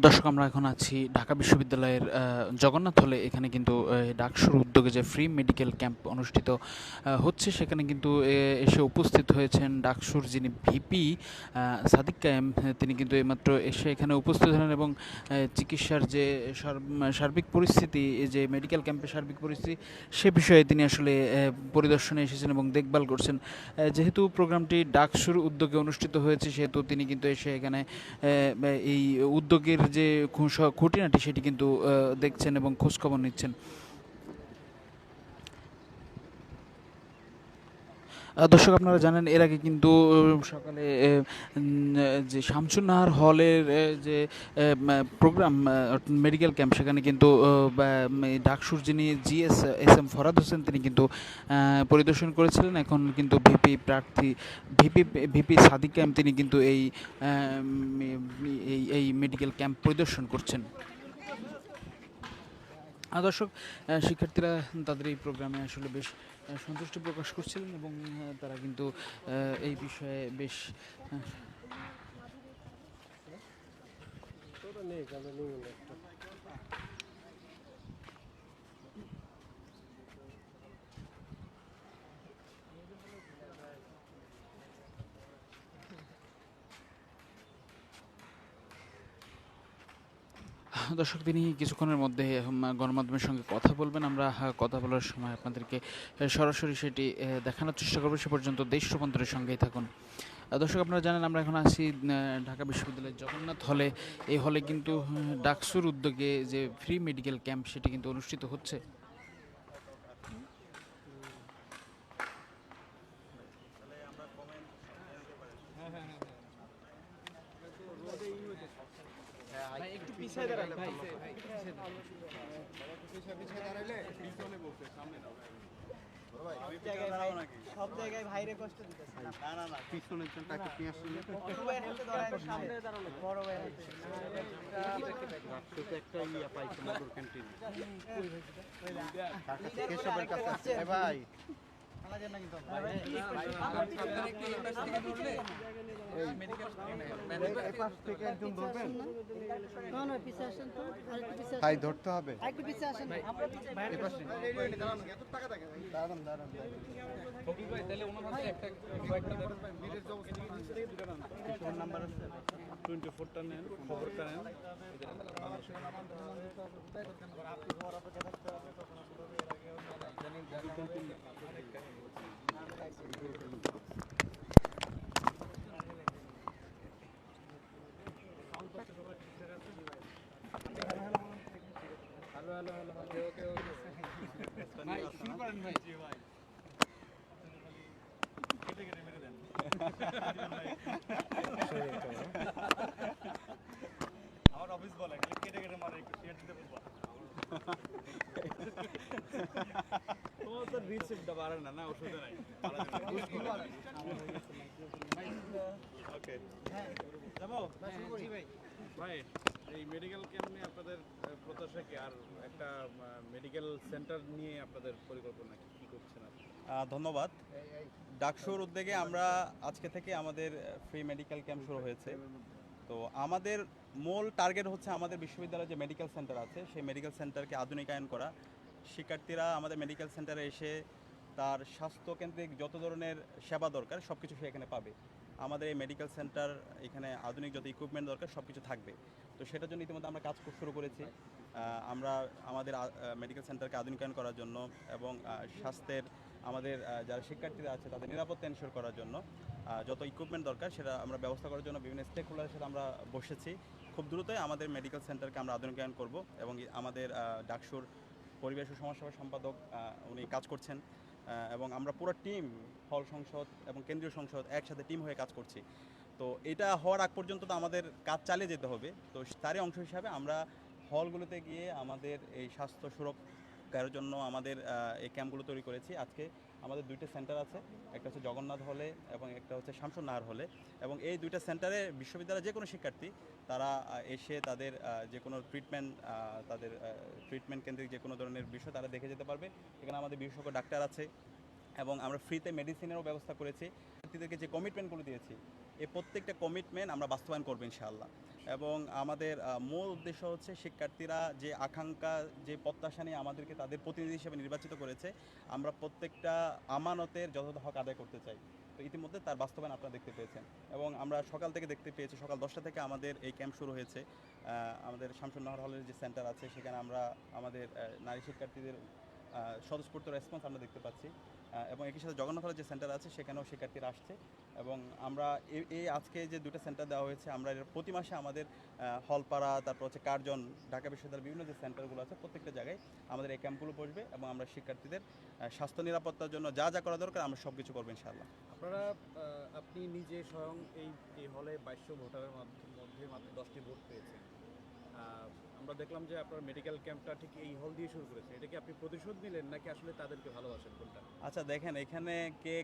দর্শক, আমরা এখন আছি ঢাকা বিশ্ববিদ্যালয়ের জগন্নাথ হলে। এখানে কিন্তু ডাকসুর উদ্যোগে যে ফ্রি মেডিকেল ক্যাম্প অনুষ্ঠিত হচ্ছে, সেখানে কিন্তু এসে উপস্থিত হয়েছেন ডাকসুর যিনি ভিপি সাদিক কায়েম। তিনি কিন্তু এইমাত্র এসে এখানে উপস্থিত হলেন এবং চিকিৎসার যে সার- সার্বিক পরিস্থিতি যে মেডিকেল ক্যাম্পের সার্বিক পরিস্থিতি, সে বিষয়ে তিনি আসলে পরিদর্শনে এসেছেন এবং দেখভাল করছেন। যেহেতু প্রোগ্রামটি ডাকসুর উদ্যোগে অনুষ্ঠিত হয়েছে, সেহেতু তিনি কিন্তু এসে এখানে এই উদ্যোগের যে খুঁটিনাটি সেটি কিন্তু দেখছেন এবং খোঁজখবর নিচ্ছেন। দর্শক, আপনারা জানেন, এর আগে কিন্তু সকালে যে শামসুন নাহার হলের যে প্রোগ্রাম মেডিকেল ক্যাম্প, সেখানে কিন্তু ডাকসুর যিনি GS S S M Farhad Hossain, তিনি কিন্তু পরিদর্শন করেছিলেন। এখন কিন্তু ভিপি প্রার্থী, ভিপি ভিপি সাদিক ক্যাম্প, তিনি কিন্তু এই এই মেডিকেল ক্যাম্প পরিদর্শন করছেন। দর্শক শিক্ষার্থীরা তাদের এই প্রোগ্রামে আসলে বেশ সন্তুষ্ট প্রকাশ করছিলেন এবং তারা কিন্তু এই বিষয়ে বেশ আহ, দর্শক, তিনি কিছুক্ষণের মধ্যে গণমাধ্যমের সঙ্গে কথা বলবেন। আমরা কথা বলার সময় আপনাদেরকে সরাসরি সেটি দেখানোর চেষ্টা করব। সে পর্যন্ত দেশ রূপান্তরের সঙ্গেই থাকুন। দর্শক, আপনারা জানেন, আমরা এখন আছি ঢাকা বিশ্ববিদ্যালয়ের জগন্নাথ হলে। এই হলে কিন্তু ডাকসুর উদ্যোগে যে ফ্রি মেডিকেল ক্যাম্প সেটি কিন্তু অনুষ্ঠিত হচ্ছে। একটু পিছিয়ে দাঁড়ালে ভাই সব জায়গায় ভাইরে কষ্ট দিতেছে। পিছনের জনটা একটু নিয়ে আসুন। ছোট ভাইয়ের হাতে ধরায় সামনে দাঁড়ানো বড় ভাইয়ের হাতে রাষ্ট্রতে একটা ইয়া পাইছে মধুর ক্যান্টিন কেশবের কাছে ভাই। ভাই ধরতে হবে। দাঁড়ান দাঁড়ান। নাম্বার টোয়েন্টি ফোরটা নেন খবরটা নেন আমার অফিস বলে কেটে কেটে মারে একটু শেয়ার দিতে বলব। তোমার তো রিসিপ্টটা বাড়ে না না ওষুধে নাই। ওকে যাব? ভাই এই মেডিকেল ক্যাম্প নিয়ে আপনাদের প্রত্যাশা কি? আর একটা মেডিকেল সেন্টার নিয়ে আপনাদের পরিকল্পনা কি? করছেন ধন্যবাদ। ডাকসুর উদ্যোগে আমরা আজকে থেকে আমাদের ফ্রি মেডিকেল ক্যাম্প শুরু হয়েছে। তো আমাদের মূল টার্গেট হচ্ছে আমাদের বিশ্ববিদ্যালয়ে যে মেডিকেল সেন্টার আছে, সেই মেডিকেল সেন্টারকে আধুনিকায়ন করা। শিক্ষার্থীরা আমাদের মেডিকেল সেন্টারে এসে তার স্বাস্থ্যকেন্দ্রিক যত ধরনের সেবা দরকার সব কিছু সে এখানে পাবে। আমাদের এই মেডিকেল সেন্টার এখানে আধুনিক যত ইকুইপমেন্ট দরকার সব কিছু থাকবে। তো সেটার জন্য ইতিমধ্যে আমরা কাজ শুরু করেছি। আমরা আমাদের মেডিকেল সেন্টারকে আধুনিকায়ন করার জন্য এবং স্বাস্থ্যের আমাদের যারা শিক্ষার্থীরা আছে তাদের নিরাপত্তা এনশোর করার জন্য যত ইকুইপমেন্ট দরকার সেটা আমরা ব্যবস্থা করার জন্য বিভিন্ন স্টেক হোল্ডারের সাথে আমরা বসেছি। খুব দ্রুতই আমাদের মেডিকেল সেন্টারকে আমরা আধুনিকায়ন করব এবং আমাদের ডাকসুর পরিবেশ ও সমাজসেবা সম্পাদক উনি কাজ করছেন এবং আমরা পুরো টিম হল সংসদ এবং কেন্দ্রীয় সংসদ একসাথে টিম হয়ে কাজ করছি। তো এটা হওয়ার আগ পর্যন্ত তো আমাদের কাজ চালিয়ে যেতে হবে। তো তারই অংশ হিসাবে আমরা হলগুলোতে গিয়ে আমাদের এই স্বাস্থ্য সুরক্ষার জন্য আমাদের এই ক্যাম্পগুলো তৈরি করেছি। আজকে আমাদের দুইটা সেন্টার আছে, একটা হচ্ছে জগন্নাথ হলে এবং একটা হচ্ছে শামসুন নাহার হলে এবং এই দুইটা সেন্টারে বিশ্ববিদ্যালয়ের যে কোনো শিক্ষার্থী, তারা এসে তাদের যে কোনো ট্রিটমেন্ট তাদের ট্রিটমেন্ট কেন্দ্রিক যে কোনো ধরনের বিষয় তারা দেখে যেতে পারবে। এখানে আমাদের বিশেষজ্ঞ ডাক্তার আছে এবং আমরা ফ্রিতে মেডিসিনেরও ব্যবস্থা করেছি। শিক্ষার্থীদেরকে যে কমিটমেন্টগুলো দিয়েছি এই প্রত্যেকটা কমিটমেন্ট আমরা বাস্তবায়ন করব ইনশাআল্লাহ। এবং আমাদের মূল উদ্দেশ্য হচ্ছে শিক্ষার্থীরা যে আকাঙ্ক্ষা, যে প্রত্যাশা নিয়ে আমাদেরকে তাদের প্রতিনিধি হিসেবে নির্বাচিত করেছে, আমরা প্রত্যেকটা আমানতের যথাযথ হক আদায় করতে চাই। তো ইতিমধ্যে তার বাস্তবায়ন আপনারা দেখতে পেয়েছেন। এবং আমরা সকাল থেকে দেখতে পেয়েছি, সকাল দশটা থেকে আমাদের এই ক্যাম্প শুরু হয়েছে। আমাদের শামসুন্নাহর হলের যে সেন্টার আছে, সেখানে আমরা আমাদের নারী শিক্ষার্থীদের স্বতঃস্ফূর্ত রেসপন্স আমরা দেখতে পাচ্ছি। এবং একই সাথে জগন্নাথ হলের যে সেন্টার আছে, সেখানেও শিক্ষার্থীরা আসছে। এবং আমরা এই- আজকে যে দুটো সেন্টার দেওয়া হয়েছে, আমরা প্রতি মাসে আমাদের হলপাড়া, তারপর হচ্ছে কার্জন, ঢাকা বিশ্ববিদ্যালয়ের বিভিন্ন যে সেন্টারগুলো আছে, প্রত্যেকটা জায়গায় আমাদের এই ক্যাম্পগুলো বসবে এবং আমরা শিক্ষার্থীদের স্বাস্থ্য নিরাপত্তার জন্য যা যা করা দরকার, আমরা সব কিছু করব ইনশাআল্লাহ। আপনারা আপনি নিজে স্বয়ং এই হলে বাইশশো ভোটারের মধ্যে মাত্র দশটি ভোট পেয়েছেন। আমরা দেখলাম যে আপনার মেডিকেল ক্যাম্পটা ঠিক এই হল দিয়ে শুরু করেছে। এটা কি আপনি প্রতিশোধ নিলেন নাকি আসলে তাদেরকে ভালোবাসেন কোনটা? আচ্ছা দেখেন, এখানে কে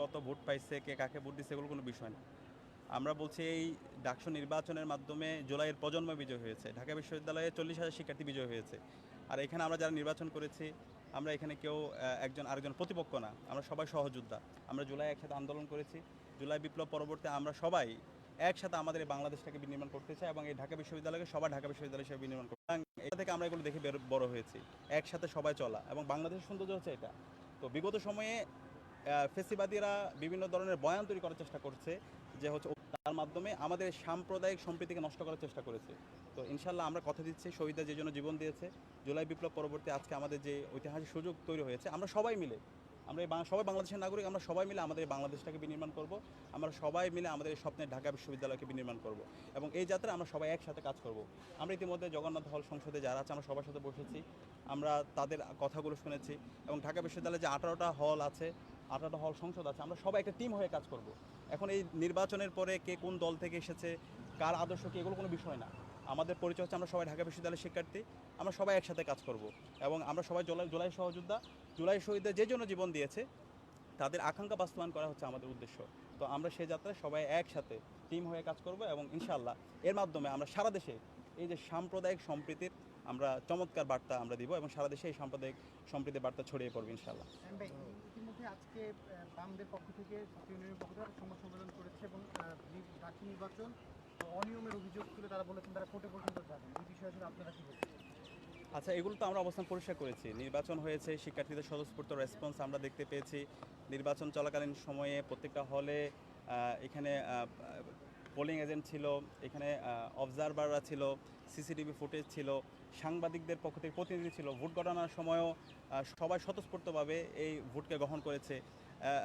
কত ভোট পাইছে, কে কাকে ভোট দিচ্ছে এগুলো কোনো বিষয় না। আমরা বলছি এই ডাকসু নির্বাচনের মাধ্যমে জুলাইয়ের প্রজন্ম বিজয় হয়েছে। ঢাকা বিশ্ববিদ্যালয়ে চল্লিশ হাজার শিক্ষার্থী বিজয় হয়েছে। আর এখানে আমরা যারা নির্বাচন করেছি, আমরা এখানে কেউ একজন আরেকজন প্রতিপক্ষ না। আমরা সবাই সহযোদ্ধা। আমরা জুলাই একসাথে আন্দোলন করেছি। জুলাই বিপ্লব পরবর্তী আমরা সবাই একসাথে আমাদের এই বাংলাদেশটাকে বিনির্মাণ করতে চাই এবং এই ঢাকা বিশ্ববিদ্যালয়কে সবাই ঢাকা বিশ্ববিদ্যালয় হিসেবে বিনির্মাণ করতে। এটা থেকে আমরা এগুলো দেখে বড় হয়েছি। একসাথে সবাই চলা। এবং বাংলাদেশের সৌন্দর্য হচ্ছে এটা। তো বিগত সময়ে ফেসিবাদীরা বিভিন্ন ধরনের বয়ান তৈরি করার চেষ্টা করছে যে হচ্ছে তার মাধ্যমে আমাদের সাম্প্রদায়িক সম্প্রীতিকে নষ্ট করার চেষ্টা করেছে। তো ইনশাল্লাহ আমরা কথা দিচ্ছি, শহীদরা যে জন্য জীবন দিয়েছে। জুলাই বিপ্লব পরবর্তী আজকে আমাদের যে ঐতিহাসিক সুযোগ তৈরি হয়েছে, আমরা সবাই মিলে আমরা এই সবাই বাংলাদেশের নাগরিক, আমরা সবাই মিলে আমাদের বাংলাদেশটাকে বিনির্মাণ করব। আমরা সবাই মিলে আমাদের এই স্বপ্নের ঢাকা বিশ্ববিদ্যালয়কে বিনির্মাণ করব এবং এই যাত্রা আমরা সবাই একসাথে কাজ করব। আমরা ইতিমধ্যে জগন্নাথ হল সংসদে যারা আছে, আমরা সবার সাথে বসেছি, আমরা তাদের কথাগুলো শুনেছি এবং ঢাকা বিশ্ববিদ্যালয়ে যে আঠারোটা হল আছে, আঠারোটা হল সংসদ আছে, আমরা সবাই একটা টিম হয়ে কাজ করব। এখন এই নির্বাচনের পরে কে কোন দল থেকে এসেছে, কার আদর্শ কি, এগুলো কোনো বিষয় না। আমাদের পরিচয় হচ্ছে আমরা সবাই ঢাকা বিশ্ববিদ্যালয়ের শিক্ষার্থী, আমরা সবাই একসাথে কাজ করব এবং আমরা সবাই জুলাই জুলাই সহযোদ্ধা, জুলাই শহীদদের যে জন্য জীবন দিয়েছে, তাদের আকাঙ্ক্ষা বাস্তবায়ন করা হচ্ছে আমাদের উদ্দেশ্য। তো আমরা সেই যাত্রায় সবাই একসাথে টিম হয়ে কাজ করব এবং ইনশাআল্লাহ এর মাধ্যমে আমরা সারা দেশে এই যে সাম্প্রদায়িক সম্প্রীতির আমরা চমৎকার বার্তা আমরা দিব এবং সারা দেশে এই সাম্প্রদায়িক সম্প্রীতির বার্তা ছড়িয়ে পড়বে ইনশাআল্লাহ। আজকে বামদের পক্ষ থেকে পক্ষ থেকে সংবাদ সম্মেলন করেছে এবং নির্বাচন অনিয়মের অভিযোগ তুলে তারা বলেছেন, তারা কোর্টে পর্যন্ত যাবেন। এই বিষয়ে আসলে আপনারা কি বলছেন আচ্ছা এগুলো তো আমরা অবস্থান পরিষ্কার করেছি। নির্বাচন হয়েছে, শিক্ষার্থীদের স্বতঃস্ফূর্ত রেসপন্স আমরা দেখতে পেয়েছি। নির্বাচন চলাকালীন সময়ে প্রত্যেকটা হলে এখানে পোলিং এজেন্ট ছিল, এখানে অবজারভাররা ছিল সিসিটিভি ফুটেজ ছিল, সাংবাদিকদের পক্ষ থেকে প্রতিনিধি ছিল। ভোট গণনার সময়ও সবাই স্বতঃস্ফূর্তভাবে এই ভোটকে গ্রহণ করেছে।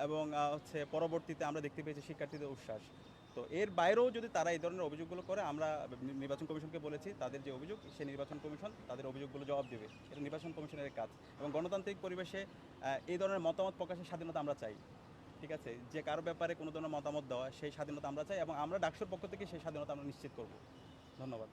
এবং হচ্ছে পরবর্তীতে আমরা দেখতে পেয়েছি শিক্ষার্থীদের উচ্ছ্বাস। তো এর বাইরেও যদি তারা এই ধরনের অভিযোগগুলো করে, আমরা নির্বাচন কমিশনকে বলেছি, তাদের যে অভিযোগ সেই নির্বাচন কমিশন তাদের অভিযোগগুলো জবাব দেবে। এটা নির্বাচন কমিশনের কাজ। এবং গণতান্ত্রিক পরিবেশে এই ধরনের মতামত প্রকাশের স্বাধীনতা আমরা চাই। ঠিক আছে? যে কারও ব্যাপারে কোনো ধরনের মতামত দেওয়া, সেই স্বাধীনতা আমরা চাই এবং আমরা ডাকসুর পক্ষ থেকে সেই স্বাধীনতা আমরা নিশ্চিত করব। ধন্যবাদ।